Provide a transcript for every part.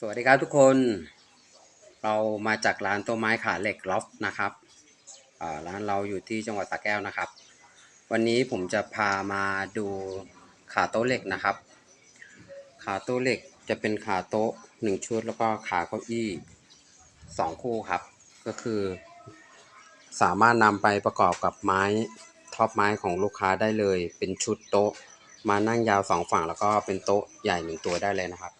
สวัสดีครับทุกคน เรามาจากร้านตัวไม้ขาเหล็กล็อฟนะครับร้านเราอยู่ที่จังหวัดสระแก้วนะครับ วันนี้ผมจะพามาดูขาโต๊ะเหล็กนะครับ ขาโต๊ะเหล็กจะเป็นขาโต๊ะหนึ่งชุดแล้วก็ขาเก้าอี้สองคู่ครับ ก็คือ สามารถนำไปประกอบกับไม้ท็อปไม้ของลูกค้าได้เลย เป็นชุดโต๊ะ มานั่งยาวสองฝั่งแล้วก็เป็นโต๊ะใหญ่หนึ่งตัวได้เลยนะครับ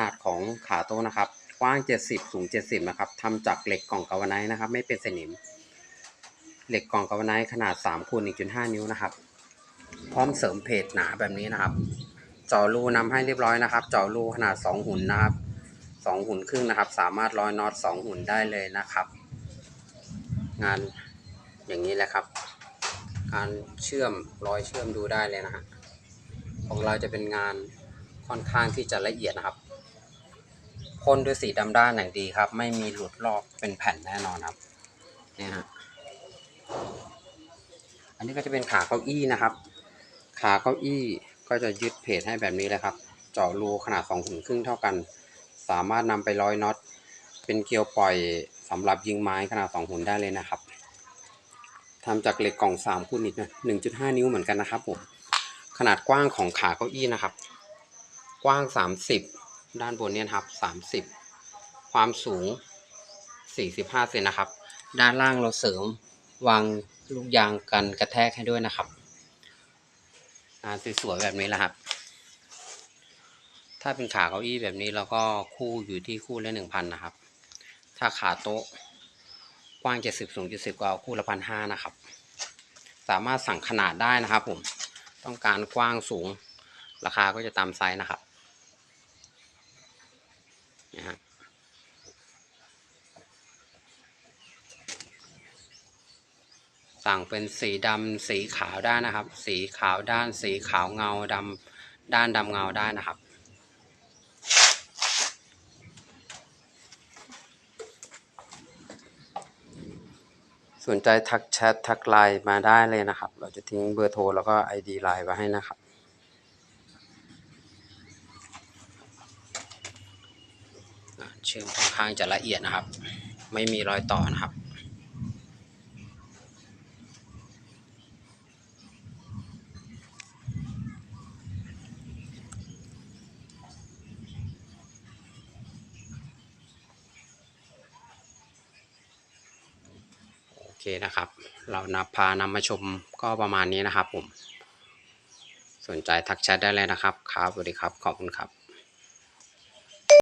นาดของขาโต๊ะนะครับ กว้าง 70 สูง 70 นะครับทำจากเหล็กกล่องกาวไนนะครับ ไม่เป็นสนิม เหล็กกล่องกาวไนขนาด3คูณ1.5 นิ้วนะครับ พร้อมเสริมเพจหนาแบบนี้นะครับจาะรูนำให้เรียบร้อยนะครับเจาะรูขนาด 2 หุ่นนะครับ2หุ่นครึ่งนะครับ สามารถร้อยน็อต2หุ่นได้เลยนะครับ งานอย่างนี้แหละครับ การเชื่อมรอยเชื่อมดูได้เลยนะฮะของเราจะเป็นงานค่อนข้างที่จะละเอียดนะครับ พ่นด้วยสีดำด้านอย่างดีครับ ไม่มีหลุดลอกเป็นแผ่นแน่นอนครับนี่ฮะอันนี้ก็จะเป็นขาเก้าอี้นะครับ ขาเก้าอี้ก็จะยึดเพจให้แบบนี้เลยครับ เจาะรูขนาด2หุ่นครึ่งเท่ากัน สามารถนำไปร้อยน็อตเป็นเกลียวปล่อยสำหรับยิงไม้ขนาด2หุ่นได้เลยนะครับทำจากเหล็กกล่อง3คูณนิดนะ1.5 นิ้วเหมือนกันนะครับผมขนาดกว้างของขาเก้าอี้นะครับ กว้าง 30 ด้านบนเนี่ยครับ 30 ความสูง 45 เซนนะครับ ด้านล่างเราเสริมวางลูกยางกันกระแทกให้ด้วยนะครับงานสวยๆแบบนี้แหละครับ ถ้าเป็นขาเก้าอี้แบบนี้เราก็คู่อยู่ที่คู่ละ1,000นะครับ ถ้าขาโต๊ะกว้าง70สูง70ก็เอาคู่ละพันห้านะครับ สามารถสั่งขนาดได้นะครับผม ต้องการกว้างสูงราคาก็จะตามไซส์นะครับ นะฮะสั่งเป็นสีดำสีขาวได้นะครับ สีขาวด้านสีขาวเงาดำด้านดำเงาได้นะครับสนใจทักแชททักไลน์มาได้เลยนะครับ เราจะทิ้งเบอร์โทรแล้วก็ ID ไลน์ไว้ให้นะครับ อ่า เชื่อมค่อนข้างจะละเอียดนะครับ ไม่มีรอยต่อนะครับโอเคนะครับ เรานับพานำมาชมก็ประมาณนี้นะครับผม สนใจทักแชทได้เลยนะครับ ครับสวัสดีครับ ขอบคุณครับ